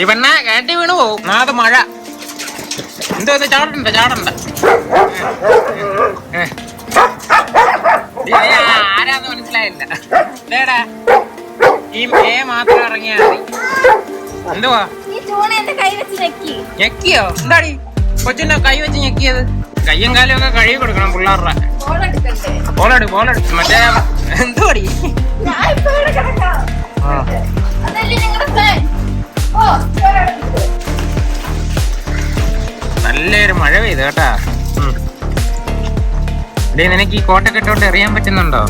ഈ പെണ്ണ കയറ്റി വീണു പോകും. നാത് മഴ. എന്തോ ഇത് ചാടണ്ട ചാടണ്ട. ആരാന്ന് മനസ്സിലായില്ല. ഇതേടാ. ഈ മേ മാത്രം ഇറങ്ങിയാ മതി. എന്തുവാ? ഞെക്കിയോ? എന്താടി? കൊച്ചിന്റെ കൈ വെച്ച് ഞെക്കിയത്? കയ്യും കാലും ഒക്കെ കഴുകി കൊടുക്കണം പിള്ളേരുടെ. ഫോൺ എടുക്കണ്ടേ? ബോളടി ബോളടി മറ്റേ എന്തുവാടി? ഡേ നിനക്ക് ഈ കോട്ട ഇട്ടോണ്ട് എറിയാൻ പറ്റുന്നുണ്ടോ?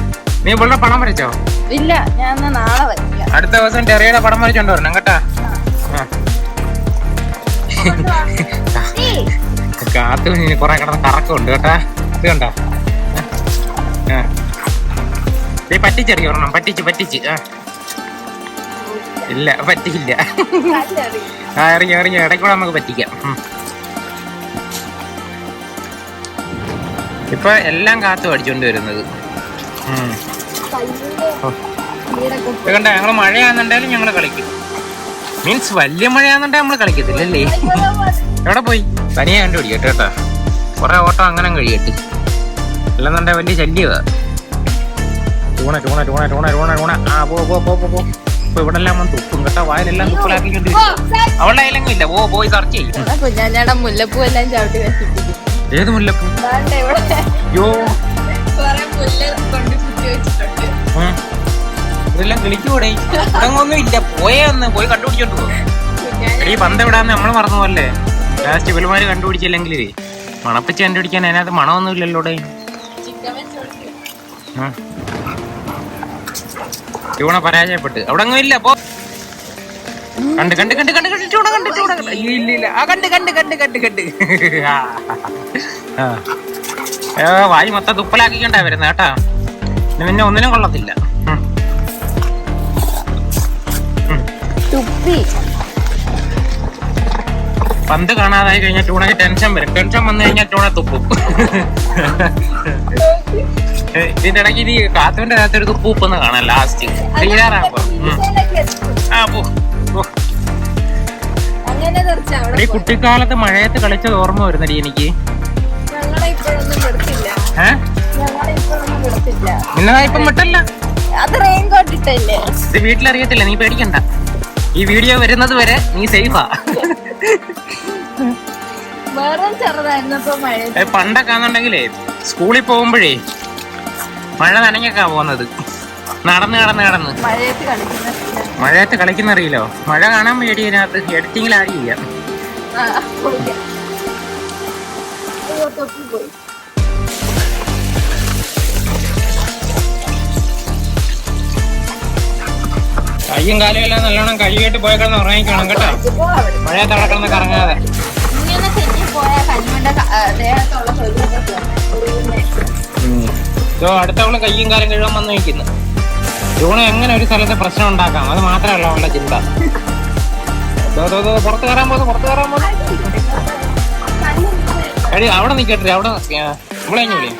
നീ ഇവളുടെ പടം വരച്ചോ? ഇല്ല ഞാൻ നാളെ വരയ്ക്കാം. അടുത്ത ദിവസം ടെറിയുടെ പടം വരച്ചോണ്ട് വരണം കേട്ടാ. കാത്തു കുറെ കിടന്ന് കറക്കമുണ്ട് കേട്ടാ. ഇത് കണ്ടാ? നീ പറ്റിച്ചെറിയ ഒരെണ്ണം. പറ്റിച്ച് പറ്റിച്ച്. ആ. ഇല്ല പറ്റിയില്ല. ആ എറിഞ്ഞു എറിഞ്ഞു. ഇടയ്ക്കൂടെ നമുക്ക് പറ്റിക്കാം. ഇപ്പൊ എല്ലാം കാത്തു പഠിച്ചോണ്ട് വരുന്നത്. കണ്ട ഞങ്ങൾ മഴയാന്നുണ്ടായാലും ഞങ്ങൾ കളിക്കും. മീൻസ് വലിയ മഴയാന്നുണ്ടെ നമ്മൾ കളിക്കത്തില്ലല്ലേ? എവിടെ പോയി? തനിയെ കണ്ടുപിടിക്കട്ടെ കേട്ടോ. കൊറേ ഓട്ടം അങ്ങനെ കഴിയട്ട്. അല്ലെന്നുണ്ടെ വലിയ ശല്യമാ ടൂണ ടൂണ ടൂണ ടൂണ ടൂണ ടൂണ ആ പോ പോ പോ പോ ഇപ്പൊ ഇവിടെ എല്ലാം തുപ്പും കേട്ടോ. വായിലെല്ലാം തുപ്പലാക്കിക്കൊണ്ടിരിക്കും അവളുടെ കയ്യിലെങ്കിലും ഇല്ല. ഓ പോയി തറച്ചു ചെയ്യും. മുല്ലപ്പൂ എല്ലാം ചവിട്ടി നശിപ്പിക്കും ഏത് മുല്ലപ്പൂ? യോ. ഇതെല്ലാം കിളിക്കൂടെ. ഇതങ്ങൊന്നും ഇല്ല പോയേ ഒന്ന് പോയി കണ്ടുപിടിച്ചോണ്ട് പോകും ഈ പന്ത് എവിടാന്ന് നമ്മൾ മറന്നു പോലെ ലാസ്റ്റ് ഇവലുമാര് കണ്ടുപിടിച്ചില്ലെങ്കിൽ മണപ്പിച്ച് കണ്ടുപിടിക്കാൻ അതിനകത്ത് മണമൊന്നും ഇല്ലല്ലോടെ ഇവണ പരാജയപ്പെട്ട്. അവിടെ അങ്ങും ഇല്ല. പോ. കണ്ട് കണ്ട് കണ്ട് കണ്ട് കണ്ട് കണ്ടിട്ടൂടെ കണ്ട് ട്യൂണ കണ്ട്. അയ്യോ, ഇല്ല ഇല്ല. ആ കണ്ട് കണ്ട് കണ്ട് കണ്ട് കണ്ട്. വായി മൊത്തം തുപ്പലാക്കിക്കണ്ടാ വരുന്നത് കേട്ടാ. പിന്നെ ഒന്നിനും കൊള്ളത്തില്ല. തുപ്പി. പന്ത് കാണാതായി കഴിഞ്ഞാൽ ടൂണയ്ക്ക് ടെൻഷൻ വരും. ടെൻഷൻ വന്നു കഴിഞ്ഞാൽ ടൂണ തുപ്പും. ഇതിന്റെ ഇടയ്ക്ക് ഇത് കാത്തുവിന്റെ കാത്തൊരു ഒരു തുപ്പൂപ്പെന്ന് കാണാം ലാസ്റ്റ്. ഉം. ആ പോ. ഈ കുട്ടിക്കാലത്ത് മഴയത്ത് കളിച്ചത് ഓർമ്മ വരുന്നടി എനിക്ക്? നിന്നതാ ഇപ്പം വിട്ടല്ല ഇത് വീട്ടിലറിയത്തില്ല നീ പേടിക്കണ്ട. ഈ വീഡിയോ വരുന്നത് വരെ നീ സേഫാ പണ്ടൊക്കെ ആണെന്നുണ്ടെങ്കിലേ സ്കൂളിൽ പോകുമ്പോഴേ മഴ നനഞ്ഞൊക്കെ പോകുന്നത്. നടന്ന് നടന്ന് നടന്ന്. മഴയത്ത് കളിക്കുന്ന അറിയില്ലോ മഴ കാണാൻ വേണ്ടി അതിനകത്ത് എഡിറ്റിംഗിൽ ആരും ചെയ്യാം പോയി കയ്യും കാലും എല്ലാം നല്ലോണം കഴുകിയിട്ട് പോയി കിടന്ന് ഉറങ്ങിക്കണം കേട്ടോ. മഴയത്ത് അവിടെ കിടന്ന് കറങ്ങാതെ ഇതോ അടുത്തവൾ കയ്യും കാലം കഴുകാൻ വന്നു നിൽക്കുന്നു. ജൂണ് എങ്ങനെ ഒരു സ്ഥലത്ത് പ്രശ്നം ഉണ്ടാക്കാം? അത് മാത്രമല്ല അവളുടെ ചിന്ത. പുറത്ത് കയറാൻ പോകുന്നു പുറത്ത് കയറാൻ പോകുന്നു കഴി അവിടെ നിൽക്കട്ടെ അവിടെ നമ്മളെ വിളി.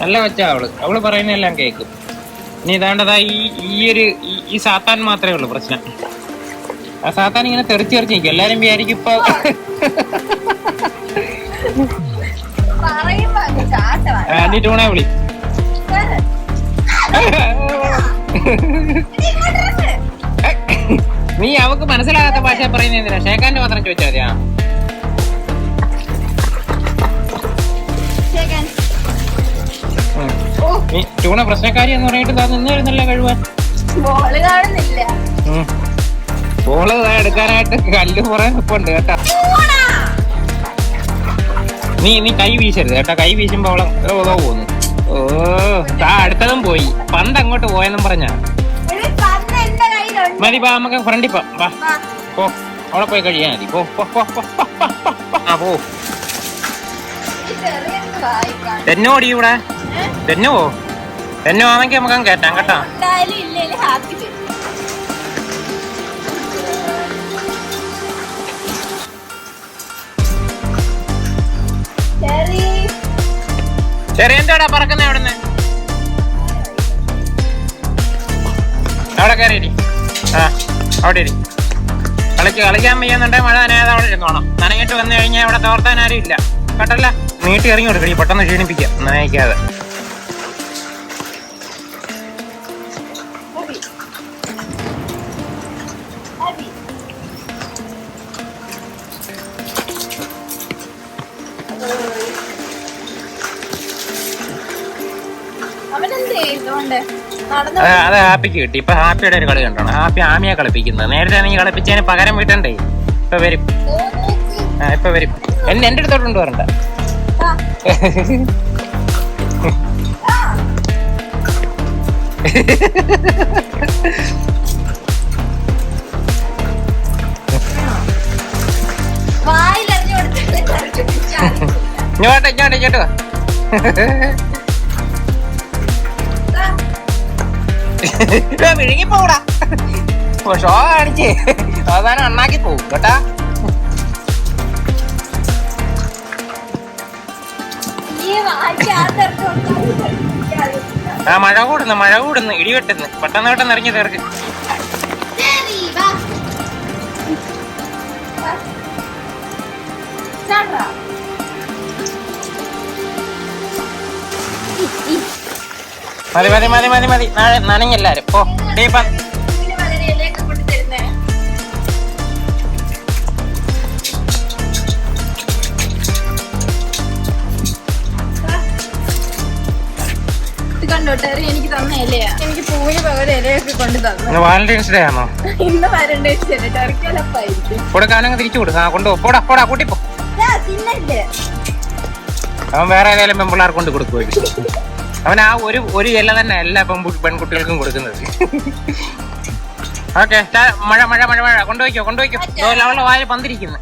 നല്ല വെച്ചാ അവൾ. അവൾ പറയുന്നതെല്ലാം കേൾക്കും ഇനി ഇതാണ്ടതാ ഈ ഈ ഒരു ഈ- സാത്താൻ മാത്രമേ ഉള്ളൂ പ്രശ്നം. ആ സാത്താൻ ഇങ്ങനെ തെറിച്ച് തെറിച്ച് നിൽക്കും എല്ലാരും വിചാരിക്കും ഇപ്പൊ എന്നിട്ട് വേണേ വിളി. നീ അവക്ക് മനസ്സിലാകാത്ത ഭാഷ പറയുന്ന എന്തിനാ? ഷേഖാന്റെ മാത്രം ചോദിച്ചാൽ മതിയാ? ചൂണ നീ പ്രശ്നക്കാരി എന്ന് പറഞ്ഞിട്ട് താ നിന്ന് വരുന്നല്ല കഴിവാൻ? ബോൾ കാണുന്നില്ല. ബോൾ എടുക്കാനായിട്ട് കല്ല് കുറെ നിപ്പുണ്ട് കേട്ടാ. നീ നീ കൈ വീശരുത് കേട്ടാ. കൈ വീശുമ്പോ അവളെ ഓ ഓ താ അടുത്തതും പോയി. പണ്ട് അങ്ങോട്ട് പോയെന്നും പറഞ്ഞാ. പന്ത്. മതി പാ നമുക്ക് ഫ്രണ്ടിൽ പോ. വാ. പോ. അവിടെ പോയി കഴിയാ മതി. പോ പോ പോ പോ, പോ, പോ, പോ, പോ. ആ പോ. ചെറിയൊരു ഓടി ഇവിടെ? ഏ? തെന്നോ? തെന്നോ ആണെങ്കിൽ നമുക്ക് അങ്ങ് കേറ്റാം കേട്ടാ. ചെറിയ എന്താടാ പറക്കുന്ന അവിടുന്ന്. അവിടെ കയറി ആ അവിടെ ഇരി. കളിക്ക് കളിക്കാൻ വയ്യാന്നുണ്ടെങ്കിൽ മഴ നനയാതെ അവിടെ ഇരുന്നോണം നനഞ്ഞിട്ട് വന്നു കഴിഞ്ഞാൽ ഇവിടെ തോർത്താൻ ആരും ഇല്ല കേട്ടല്ല നീട്ടി ഇറങ്ങി കൊടുക്കടി പെട്ടെന്ന് ക്ഷീണിപ്പിക്കാം. നനയിക്കാതെ. അത് ഹാപ്പിക്ക് കിട്ടി. ഇപ്പൊ ഹാപ്പിയുടെ ഒരു കളി കണ്ടോണം. ഹാപ്പി ആമിയെ കളിപ്പിക്കുന്നത് നേരത്തെ നീ കളിപ്പിച്ചതിന് പകരം വിട്ടണ്ടേ ഇപ്പൊ വരും. ആ ഇപ്പൊ വരും. എന്നെ എന്റെ അടുത്തോട്ടുണ്ട് വരണ്ട. ഇങ്ങോട്ട് ഇങ്ങോട്ട് ഇങ്ങോട്ട് വിഴുങ്ങി പോടാ ഷോ കാണിച്ചേ. അവസാനം അണ്ണാക്കി പോകും കേട്ടാ? ആ മഴ കൂടുന്നു മഴ കൂടുന്നു. ഇടി വെട്ടുന്നു. പെട്ടെന്ന് പെട്ടെന്ന് ഇറങ്ങി തീർക്ക്. ശരി, മതി മതി മതി മതി മതി. നാളെ നനഞ്ഞെല്ലാരും. കണ്ടോ ടെറി എനിക്ക് പൂവിന് പകരം ഇലയൊക്കെ കൊണ്ട് തന്നു. ഇന്ന് വാലന്റൈൻസ് ഡേ ആണോ? ഇന്ന് വരണ്ടേ ശരി ടെറിക്കലപ്പായിരിക്കും കൊടുക്കാനങ്ങ് തിരിച്ചു കൊടുക്കും. ആ കൊണ്ടുപോ പോടാ പോടാ കൂട്ടിപ്പോ തിന്നല്ലേ? അവൻ വേറെ ഏതെങ്കിലും പെൺപിള്ളേർ കൊണ്ട് കൊടുക്കുമായിരിക്കും അവൻ ആ ഒരു ഒരു ഇല തന്നെ അല്ല ഇപ്പം പെൺകുട്ടികൾക്കും കൊടുക്കുന്നത്. ഓക്കെ മഴ മഴ മഴ മഴ. കൊണ്ടുപോയിക്കോ കൊണ്ടുപോയിക്കോ. അവളുടെ വായ പന്തിരിക്കുന്നു.